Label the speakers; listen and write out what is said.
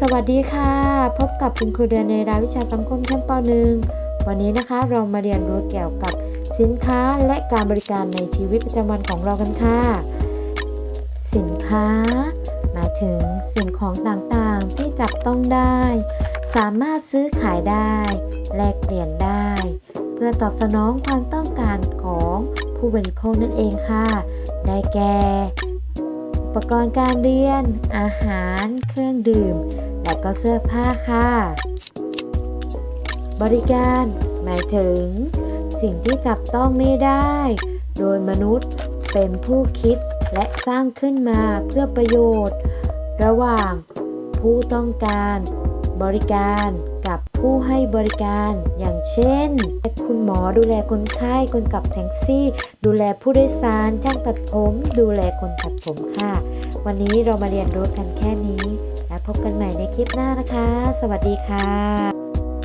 Speaker 1: สวัสดีค่ะ พบกับคุณครูเดือนในรายวิชาสังคมชั้นป .1 วันนี้นะคะเรามาเรียนรู้เกี่ยวกับสินค้าและการบริการในชีวิตประจำวันของเรากันค่ะ สินค้า หมายถึงสิ่งของต่างๆที่จับต้องได้ สามารถซื้อขายได้ แลกเปลี่ยนได้ เพื่อตอบสนองความต้องการของผู้บริโภคนั่นเองค่ะ ได้แก่ ปกรณ์การเรียน อาหาร เครื่องดื่ม และก็เสื้อผ้าค่ะ บริการ หมายถึง สิ่งที่จับต้องไม่ได้ โดยมนุษย์เป็นผู้คิดและสร้างขึ้นมาเพื่อประโยชน์ ระหว่างผู้ต้องการ บริการกับผู้ให้บริการอย่างเช่น คุณหมอดูแลคนไข้คนขับแท็กซี่ ดูแลผู้โดยสารช่างตัดผม ดูแลคนตัดผมค่ะ วันนี้เรามาเรียนรู้กันแค่นี้ แล้วพบกันใหม่ในคลิปหน้านะคะ สวัสดีค่ะ